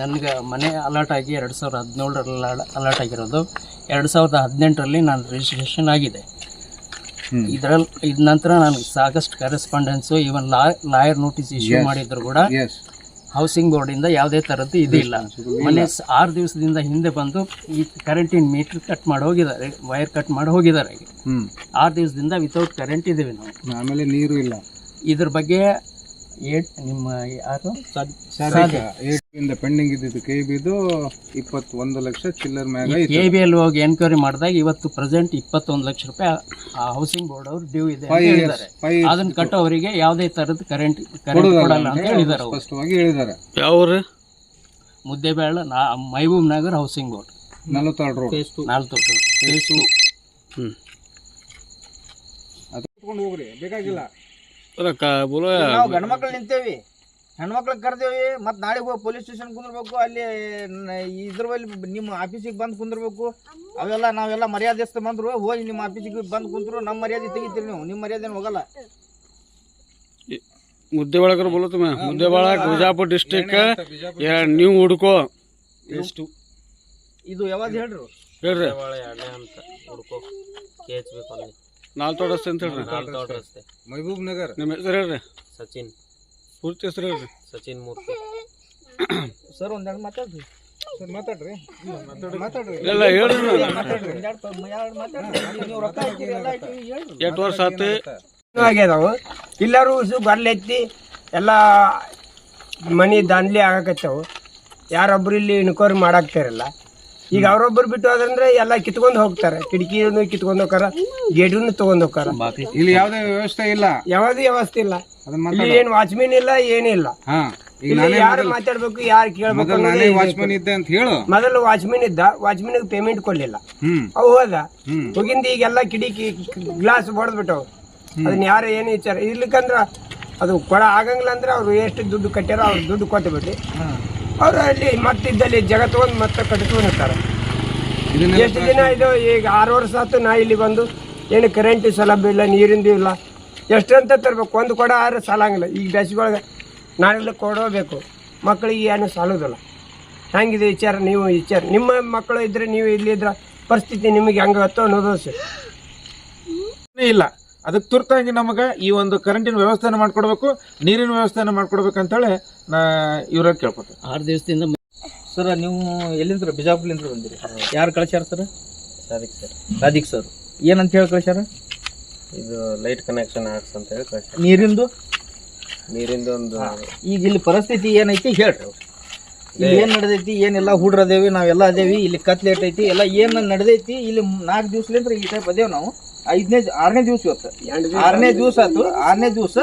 ನನಗೆ ಮನೆ ಅಲಾಟ್ ಆಗಿ ಎರಡು ಸಾವಿರದ ಹದಿನೇಳರಲ್ಲಿ ಅಲಾಟ್ ಆಗಿರೋದು. ಎರಡು ಸಾವಿರದ ಹದಿನೆಂಟರಲ್ಲಿ ನಾನು ರಿಜಿಸ್ಟ್ರೇಷನ್ ಆಗಿದೆ. ಇದರಲ್ಲಿ ಇದ ನಂತರ ನನಗೆ ಸಾಕಷ್ಟು correspondence even law lawyer notice issue ಮಾಡಿದ್ರು ಕೂಡ ಹೌಸಿಂಗ್ ಬೋರ್ಡಿಂದ ಯಾವುದೇ ಥರದ್ದು ಇದಿಲ್ಲ ಮೊನ್ನೆ ಮನೆ ಆರು ದಿವಸದಿಂದ ಹಿಂದೆ ಬಂದು ಈ ಕರೆಂಟಿನ ಮೀಟ್ರ್ ಕಟ್ ಮಾಡಿ ಹೋಗಿದ್ದಾರೆ ವೈರ್ ಕಟ್ ಮಾಡಿ ಹೋಗಿದ್ದಾರೆ. ಆರು ದಿವಸದಿಂದ ವಿತೌಟ್ ಕರೆಂಟ್ ಇದ್ದೀವಿ ನಾವು. ಆಮೇಲೆ ನೀರು ಇಲ್ಲ. ಇದ್ರ ಬಗ್ಗೆ ಏಟ್ ನಿಮ್ಮ ಯಾರು? ಇಂದ ಪೆಂಡಿಂಗ್ ಇದ್ದಿದ್ದು ಕೆ ಬಿದು ಇಪ್ಪತ್ತೊಂದು ಲಕ್ಷ ಚಿಲ್ಲರ್ ಮ್ಯಾಗ ಕೆ ಬಿ ಅಲ್ಲಿ ಹೋಗಿ ಎನ್ಕ್ವೈರಿ ಮಾಡಿದಾಗ ಇವತ್ತು ಪ್ರೆಸೆಂಟ್ ಇಪ್ಪತ್ತೊಂದು ಲಕ್ಷ ರೂಪಾಯಿ ಆ ಹೌಸಿಂಗ್ ಬೋರ್ಡ್ ಅವರು ಡ್ಯೂ ಇದೆ ಅಂತ ಹೇಳಿದ್ದಾರೆ. ಫೈವ್ ಅದನ್ನ ಕಟ್ಟೋವರಿಗೆ ಯಾವುದೇ ತರದ ಕರೆಂಟ್ ಕರೆಂಟ್ ಕೊಡಲ್ಲ ಅಂತ ಹೇಳಿದ್ದಾರೆ ಅವರು. ಸ್ಪಷ್ಟವಾಗಿ ಹೇಳಿದ್ದಾರೆ. ಯಾವ್ರಿ ಮುದ್ದೆಬೇಳ ನಾ ಮೈಬೂಬ್ ನಗರ್ ಹೌಸಿಂಗ್ ಬೋರ್ಡ್ ನಲವತ್ತಾರು ರೋಡ್ ನಾಲ್ಕು ಫೇಸ್ ಟು ಹ್ಞೂ ಅದು ಹೋಗ್ರಿ. ಬೇಕಾಗಿಲ್ಲ. ಕ ಬೋಲೋ ನಾವು ಗಂಡ ಮಕ್ಳು ನಿಂತೇವಿ. ಹೆಣ್ಮಕ್ಳಿಗೆ ಕರ್ದೇವಿ ಮತ್ತೆ ನಾಳೆ ಹೋಗಿ ಪೊಲೀಸ್ ಸ್ಟೇಷನ್ ಕುಂದಿರ್ಬೇಕು ಅಲ್ಲಿ ಇದ್ರ ಬಲ್ಲಿ ನಿಮ್ಮ ಆಫೀಸಿಗೆ ಬಂದು ಕುಂದಿರ್ಬೇಕು. ಅವೆಲ್ಲ ನಾವೆಲ್ಲ ಮರ್ಯಾದೆ ಬಂದ್ರು ಹೋಗಿ ನಿಮ್ಮ ಆಫೀಸಿಗೆ ಬಂದು ಕುಂತ್ರು ನಮ್ಮ ಮರ್ಯಾದೆ ತೆಗಿತೀರಿ ನೀವು. ನಿಮ್ಮ ಮರ್ಯಾದೆ ಹೋಗಲ್ಲ. ಮುದ್ದೆ ಒಳಗರ ಬೋಲೋ ತುಮ ಮುದ್ದೆ ಬಳಕ ಬಿಜಾಪುರ ಡಿಸ್ಟಿಕ್ ನೀವು ಹುಡ್ಕೋ. ಎಷ್ಟು? ಇದು ಯಾವಾಗ ಹೇಳ್ರಿ? ಹೇಳ್ರಿ. ಅಂತ ಹುಡುಕೋ. ಕೆ ಎಚ್ ನಾಲ್ಕು ರಸ್ತೆ ಅಂತ ಹೇಳ್ರಿ. ರಸ್ತೆ ಮೈಬೂಬ್ ನಗರ್? ನಿಮ್ಮ ಹೆಸರು ಹೇಳ್ರಿ. ಸಚಿನ್. ಪೂರ್ತಿ ಹೆಸರು ಹೇಳ್ರಿ. ಸಚಿನ್ ಮೂರ್ತಿ. ಸರ್ ಒಂದೆರಡು ಮಾತಾಡ್ರಿ. ಸರ್ ಮಾತಾಡ್ರಿ. ಮಾತಾಡ್ರಿ. ಎಲ್ಲ ಹೇಳ್ರಿ ವರ್ಷ ಆತು. ಆಗ್ಯದಾವು ಎಲ್ಲರೂ ಬರ್ಲೆತ್ತಿ ಎಲ್ಲ ಮನಿ ದಾನ್ಲಿ ಆಗಕತ್ತಾವು. ಯಾರೊಬ್ರು ಇಲ್ಲಿ ಇನ್ಕ್ವೈರಿ ಮಾಡಾಕ್ತಾರಲ್ಲ. ಈಗ ಅವರೊಬ್ಬರು ಬಿಟ್ಟು ಅದಂದ್ರೆ ಎಲ್ಲ ಕಿತ್ಕೊಂಡು ಹೋಗ್ತಾರೆ. ಕಿಟಕಿಯನ್ನು ಕಿತ್ಕೊಂಡು ಹೋಗಾರ ಗೇಟನ್ನು ತಗೊಂಡ್ ಹೋಗಾರ ಇಲ್ಲಿ ಯಾವ್ದೇ ವ್ಯವಸ್ಥೆ ಇಲ್ಲ. ಯಾವ್ದು ವ್ಯವಸ್ಥೆ ಇಲ್ಲ. ಇಲ್ಲಿ ಏನ್ ವಾಚ್ಮೆನ್ ಇಲ್ಲ ಏನಿಲ್ಲ ಹಾ ಈಗ ನಾನೇ ಯಾರು ಮಾತಾಡ್ಬೇಕು ಯಾರು ಕೇಳ್ಬೇಕು ಮೊದಲು. ವಾಚ್ಮನ್ ಇದ್ದೆ ಅಂತ ಹೇಳು. ಮೊದಲು ವಾಚ್ಮೆನ್ ಇದ್ದ ವಾಚ್ಮೆನ್ ಪೇಮೆಂಟ್ ಕೊಡ್ಲಿಲ್ಲ. ಹ್ಮ್. ಅವು ಹೋದ. ಹೋಗಿಂದ ಈಗೆಲ್ಲ ಕಿಡಿಕಿ ಗ್ಲಾಸ್ ಹೊಡೆದ್ಬಿಟ್ಟವು ಅದನ್ನ ಯಾರು ಏನು ವಿಚಾರ ಇರ್ಲಿಕ್ಕಂದ್ರ ಅದು ಕೊಡ ಆಗಂಗಿಲ್ಲ ಅಂದ್ರೆ ಅವ್ರು ಎಷ್ಟು ದುಡ್ಡು ಕಟ್ಟ್ಯಾರ ಅವ್ರು ದುಡ್ಡು ಕೊಟ್ಟು ಬಿಟ್ಟು ಅವ್ರು ಅಲ್ಲಿ ಮತ್ತಿದ್ದಲ್ಲಿ ಜಗ ತಗೊಂಡು ಮತ್ತೆ ಕಟ್ಕೊಂಡು ಇರ್ತಾರೆ ಎಷ್ಟು ದಿನ ಇದು? ಈಗ ಆರು ವರ್ಷ ಆಯ್ತು ನಾ ಇಲ್ಲಿ ಬಂದು ಏನು ಕರೆಂಟ್ ಸೌಲಭ್ಯ ಇಲ್ಲ ನೀರಿಂದು ಇಲ್ಲ. ಎಷ್ಟಂತ ತರಬೇಕು? ಒಂದು ಕೊಡ ಆದ್ರೆ ಸಾಲಂಗಿಲ್ಲ. ಈಗ ಬೇಸಿಗೆಯೊಳಗೆ ನಾಳೆಲ್ಲ ಕೊಡೋಬೇಕು. ಮಕ್ಕಳಿಗೆ ಏನು ಸಾಲೋದಿಲ್ಲ. ಹೆಂಗಿದೆ ವಿಚಾರ ನೀವು ವಿಚಾರ. ನಿಮ್ಮ ಮಕ್ಕಳು ಇದ್ರೆ ನೀವು ಇಲ್ಲಿದ್ರ ಪರಿಸ್ಥಿತಿ ನಿಮಗೆ ಹೆಂಗತ್ತೋ ಅನ್ನೋದು ಇಲ್ಲ. ಅದಕ್ಕೆ ತುರ್ತಾಗಿ ನಮಗೆ ಈ ಒಂದು ಕರೆಂಟಿನ ವ್ಯವಸ್ಥೆನ ಮಾಡ್ಕೊಡ್ಬೇಕು ನೀರಿನ ವ್ಯವಸ್ಥೆನ ಮಾಡ್ಕೊಡ್ಬೇಕು ಅಂತೇಳಿ ನಾ ಇವ್ರ ಕೇಳ್ಕೊತೀನಿ. ಆರು ದಿವಸದಿಂದ ಸರ್ ನೀವು ಎಲ್ಲಿಂದ್ರ ಬಿಜಾಪುರ್ಲಿಂದ ಬಂದಿರಿ? ಯಾರು ಕಳಿಸ್ಯಾರ sir? Sadiq sir. Radhik sir. ಏನಂತ ಹೇಳಿ ಕಳಿಸ್ಯಾರ? ಇದು ಲೈಟ್ ಕನೆಕ್ಷನ್ ಹಾಕ್ಸ್ ಅಂತ ಹೇಳಿ ಕಳಿಸ್ಯಾರ. ನೀರಿಂದು? ನೀರಿಂದು ಒಂದು ಈಗ ಇಲ್ಲಿ ಪರಿಸ್ಥಿತಿ ಏನೈತಿ ಹೇಳ್ರಿ. ಇಲ್ಲಿ ಏನು ನಡೆದೈತಿ ಏನೆಲ್ಲ ಹುಡ್ರದೇವಿ ನಾವೆಲ್ಲ ಅದೇವಿ ಇಲ್ಲಿ ಕತ್ಲೇಟ್ ಐತಿ ಎಲ್ಲ ಏನು ನಡೆದೈತಿ ಇಲ್ಲಿ ನಾಲ್ಕು ದಿವ್ಸಲಿಂದ ಈ ಟೈಪ್ ಅದೇವೆ ನಾವು. ಐದನೇ ಆರನೇ ದಿವಸ ಇವತ್ತು. ಆರನೇ ದಿವಸ ಆಯ್ತು. ಆರನೇ ದಿವಸ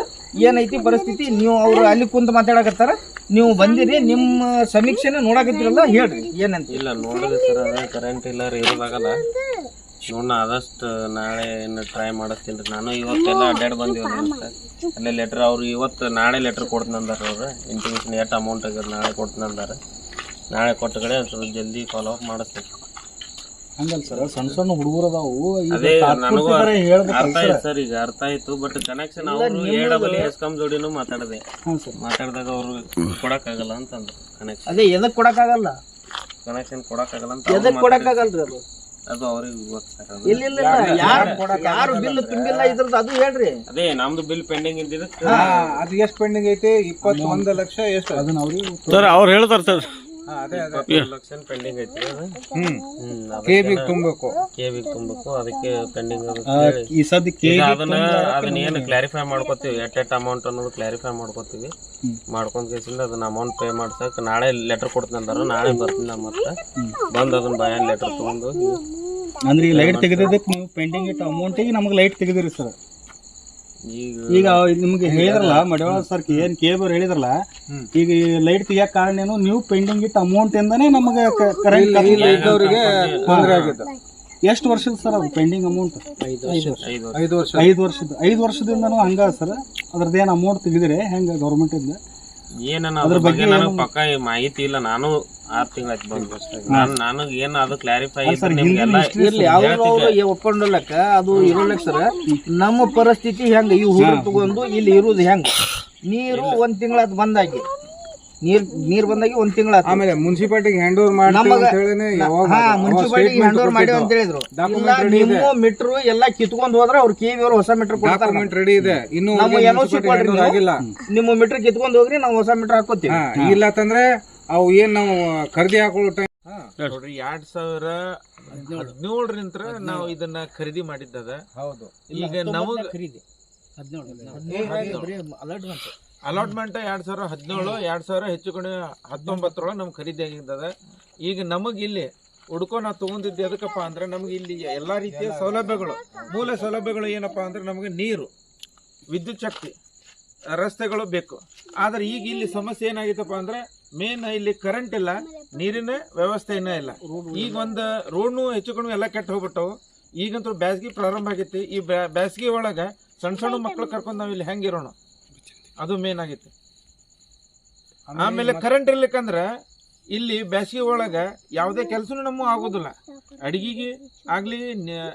ಏನೈತಿ ಪರಿಸ್ಥಿತಿ? ನೀವು ಅವ್ರು ಅಲ್ಲಿ ಕುಂತ ಮಾತಾಡಕತ್ತಾರ. ನೀವು ಬಂದಿರಿ ನಿಮ್ಮ ಸಮೀಕ್ಷೆನ ನೋಡಕತ್ತಿರಲ್ಲ ಹೇಳ್ರಿ. ಏನಂತ? ಇಲ್ಲ ನೋಡಿದ್ರೆ ಸರ್ ಅದೇ ಕರೆಂಟ್ ಇಲ್ಲ ರೀ ಇರೋದಾಗಲ್ಲ. ನೋಡೋಣ ಆದಷ್ಟು ನಾಳೆ ಏನು ಟ್ರೈ ಮಾಡಿಸ್ತೀನಿ ರೀ. ನಾನು ಇವತ್ತೆಲ್ಲ ಅಡ್ಡಾಡಿ ಬಂದಿವ್ರಿ ಅಲ್ಲಿ ಅಲ್ಲೇ ಲೆಟ್ರ್ ಅವ್ರು ಇವತ್ತು ನಾಳೆ ಲೆಟ್ರ್ ಕೊಡ್ತೀನಿ ಅಂದಾರ ಅವ್ರು. ಇಂಟಿಮೇಷನ್ ಎಷ್ಟು ಅಮೌಂಟ್ ಆಗ್ಯದ ನಾಳೆ ಕೊಡ್ತೀನಿ ಅಂದಾರ. ನಾಳೆ ಕೊಟ್ಟ ಕಡೆ ಸ್ವಲ್ಪ ಜಲ್ದಿ ಫಾಲೋ ಅಪ್ ಮಾಡಿಸ್ತೀನಿ ಹಂಗಲ್ಲ ಸರ್ ಸಣ್ಣ ಸಣ್ಣ ಹುಡುಗರು ಅದಾವು ಅದೇ ನನಗೂ ಅರ್ಥ ಆಯ್ತು ಸರ್ ಈಗ ಅರ್ಥ ಆಯ್ತು ಬಟ್ ಕನೆಕ್ಷನ್ ಅವರು ಎ ಡಬಲ್ ಎಸ್ಕಾಮ್ ಜೋಡಿನೂ ಮಾತಾಡಿದೆ. ಮಾತಾಡಿದಾಗ ಅವ್ರು ಕೊಡಕ್ಕಾಗಲ್ಲ ಅಂತಂದ್ರು ಕನೆಕ್ಷನ್ ಅದೇ ಎದಕ್ ಕೊಡಕ್ಕಾಗಲ್ಲ? ಕನೆಕ್ಷನ್ ಕೊಡಕ್ಕಾಗಲ್ಲ ಅಂತ ಅವ್ರು ಎದಕ್ ಕೊಡಕ್ಕಾಗಲ್ರಿ ಅದು? ಅದು ಅವ್ರಿಗೆ ಗೊತ್ತು ಸರ್ ಅದು. ಇಲ್ಲ ಇಲ್ಲ ಯಾರು ಯಾರು ಬಿಲ್ ತುಂಬಿಲ್ಲ ಇದ್ರದ್ದು ಅದು ಹೇಳ್ರಿ. ಅದೇ ನಮ್ದು ಬಿಲ್ ಪೆಂಡಿಂಗ್ ಇದ್ದಿದ್ದಕ್ಕೆ ಅದು ಎಷ್ಟು ಪೆಂಡಿಂಗ್ ಐತಿ? ಇಪ್ಪತ್ತೊಂದು ಲಕ್ಷ ಎಷ್ಟು? ಅದನ್ನ ಅವ್ರಿಗೆ ಸರ್ ಅವ್ರು ಹೇಳ್ತಾರೆ ಸರ್. ಅದೇ ಪೆಂಡಿಂಗ್ ಐತಿ? ಕೆ ಬಿಗ್ ತುಂಬಬೇಕು ಕೆ ಬಿ ತುಂಬಬೇಕು. ಅದಕ್ಕೆ ಪೆಂಡಿಂಗ್ ಈ ಸದ್ಯಕ್ಕೆ ಈಗ ಅದನ್ನ ಅದನ್ನ ಏನು ಕ್ಲಾರಿಫೈ ಮಾಡ್ಕೋತೀವಿ. ಎಟ್ ಎಟ್ ಅಮೌಂಟ್ ಅನ್ನೋದು ಕ್ಲಾರಿಫೈ ಮಾಡ್ಕೋತೀವಿ. ಮಾಡ್ಕೊಂಡ್ ಕೇಸಿಂದ ಅದನ್ನ ಅಮೌಂಟ್ ಪೇ ಮಾಡ್ಸಕ್ ನಾಳೆ ಲೆಟರ್ ಕೊಡ್ತೀನಿ ಅಂದಾರ. ನಾಳೆ ಬರ್ತೀನಿ ಮತ್ತೆ. ಬಂದು ಅದನ್ನ ಬಯಾನ್ ಲೆಟರ್ ತಗೊಂಡು. ಅಂದ್ರೆ ಈ ಲೈಟ್ ತೆಗೆದಿದ್ದಕ್ಕೆ ನೀವು ಪೆಂಡಿಂಗ್ ಇಟ್ಟು ಅಮೌಂಟಿಗೆ ನಮಗೆ ಲೈಟ್ ತೆಗೆದಿರಿ ಸರ್ ಈಗ ನಿಮ್ಗೆ ಹೇಳಿದ್ರಲ್ಲ ಮಡಿವಾಳ ಸರ್ ಏನ್ ಕೇಬರ್ ಹೇಳಿದ್ರಲ್ಲ ಈಗ ಈ ಲೈಟ್ ತೆಗಿಯಕ್ ಕಾರಣ ಏನು? ನೀವು ಪೆಂಡಿಂಗ್ ಇಟ್ಟ ಅಮೌಂಟ್ ಇಂದಾನೆ ನಮಗೆ ಕರೆಂಟ್ ಎಷ್ಟು ವರ್ಷದ ಸರ್ ಅದು ಪೆಂಡಿಂಗ್ ಅಮೌಂಟ್ ಐದು ವರ್ಷ ಐದು ವರ್ಷ. ಐದು ವರ್ಷದ ಐದು ವರ್ಷದಿಂದನೂ ಹಂಗ ಸರ್ ಅದ್ರದ್ದೇನು ಅಮೌಂಟ್ ತೆಗೆದಿರಿ? ಹೆಂಗ ಗೌರ್ಮೆಂಟ್ ಇಂದ? ಏನನ್ನ ಅದ್ರ ಬಗ್ಗೆ ನನಗೆ ಪಕ್ಕ ಮಾಹಿತಿ ಇಲ್ಲ. ನಾನು ಆರ್ ತಿಂಗಳಾಯ್ತು ಬಂದು ನಾನು ಏನು ಅದು ಕ್ಲಾರಿಫೈ ನಿಮ್ಗೆಲ್ಲ ಇರ್ಲಿ. ಅದು ಸರ್ ನಮ್ಮ ಪರಿಸ್ಥಿತಿ ಹೆಂಗ? ಈ ಹುಡುಗ ತಗೊಂಡು ಇಲ್ಲಿ ಇರೋದು ಹೆಂಗ? ನೀರು ಒಂದ್ ತಿಂಗಳ ಬಂದಾಗಿ. ನೀರ್ ನೀರ್ ಬಂದಾಗಿ ಒಂದ್ ತಿಂಗಳ ಆಮೇಲೆ ಮುನ್ಸಿಪಾಲಿಟಿಗೆ ಹ್ಯಾಂಡ್ ಓವರ್ ಮಾಡ್ತೀವಿ ಅಂತ ಹೇಳಿನೇ ಯಾವಾಗ ಹಾ ಅವಾಗ ಮುನ್ಸಿಪಾಲಿಟಿ ಹ್ಯಾಂಡ್ ಓವರ್ ಮಾಡಿ ಅಂತ ಹೇಳಿದ್ರು. ನಿಮ್ಮ ಮೀಟರ್ ಎಲ್ಲ ಕಿತ್ಕೊಂಡ್ ಹೋದ್ರೆ ಅವ್ರ ಕಿವಿ ಅವರು ಹೊಸ ಮೀಟರ್ ಕೊಡ್ತಾರೆ ರೆಡಿ ಇದೆ. ಇನ್ನು ನಮ್ಮ ಕೊಡ್ರಿ. ಆಗಿಲ್ಲ. ನಿಮ್ಮ ಮೀಟರ್ ಕಿತ್ಕೊಂಡ್ ಹೋಗ್ರಿ ನಾವು ಹೊಸ ಮೀಟರ್ ಹಾಕೋತೀವಿ. ಇಲ್ಲ ಅಂತಂದ್ರೆ ಅವು ಏನ್ ನಾವು ಖರೀದಿ ಹಾಕೊಳ್ಳೋ ಟೈಮ್ ನೋಡ್ರಿ ಎರಡ್ ಸಾವಿರ ಹದಿನೇಳರಿಂದ ನಾವು ಇದನ್ನ ಖರೀದಿ ಮಾಡಿದ್ದದ. ಹೌದು. ಈಗ ನಮಗ್ ಖರೀದಿ. ಅಲಾಟ್ಮೆಂಟ್ ಎರಡ್ ಸಾವಿರ ಹದಿನೇಳು ಎರಡ್ ಸಾವಿರ ಹೆಚ್ಚು ಕಡಿಮೆ ಹತ್ತೊಂಬತ್ತರೊಳಗೆ ನಮ್ಗೆ ಖರೀದಿ ಆಗಿದ್ದದ. ಈಗ ನಮಗ್ ಇಲ್ಲಿ ಹುಡ್ಕೋ ನಾವು ತಗೊಂಡಿದ್ದು ಅದಕ್ಕಪ್ಪ ಅಂದ್ರೆ ನಮ್ಗೆ ಇಲ್ಲಿ ಎಲ್ಲಾ ರೀತಿಯ ಸೌಲಭ್ಯಗಳು. ಮೂಲ ಸೌಲಭ್ಯಗಳು ಏನಪ್ಪಾ ಅಂದ್ರೆ ನಮಗೆ ನೀರು ವಿದ್ಯುತ್ ಶಕ್ತಿ ರಸ್ತೆಗಳು ಬೇಕು. ಆದ್ರೆ ಈಗ ಇಲ್ಲಿ ಸಮಸ್ಯೆ ಏನಾಗಿತ್ತಪ್ಪ ಅಂದ್ರೆ ಮೇನ್ ಇಲ್ಲಿ ಕರೆಂಟ್ ಇಲ್ಲ ನೀರಿನ ವ್ಯವಸ್ಥೆ ಇನ್ನೂ ಇಲ್ಲ. ಈಗ ಒಂದು ರೋಡ್ನು ಹೆಚ್ಚು ಕಡಿಮೆ ಎಲ್ಲ ಕೆಟ್ಟ ಹೋಗ್ಬಿಟ್ಟವು. ಈಗಂತೂ ಬ್ಯಾಸ್ಗೆ ಪ್ರಾರಂಭ ಆಗೈತಿ. ಈ ಬ್ಯಾಸ್ಗೆ ಒಳಗೆ ಸಣ್ಣ ಸಣ್ಣ ಮಕ್ಳು ಕರ್ಕೊಂಡು ನಾವು ಇಲ್ಲಿ ಹೆಂಗಿರೋಣ ಅದು ಮೇನ್ ಆಗೈತಿ. ಆಮೇಲೆ ಕರೆಂಟ್ ಇರ್ಲಿಕ್ಕಂದ್ರೆ ಇಲ್ಲಿ ಬ್ಯಾಸಿಗೆ ಒಳಗ ಯಾವುದೇ ಕೆಲಸನೂ ನಮ್ಮ ಆಗೋದಿಲ್ಲ. ಅಡಿಗೆಗೆ ಆಗಲಿ ನ-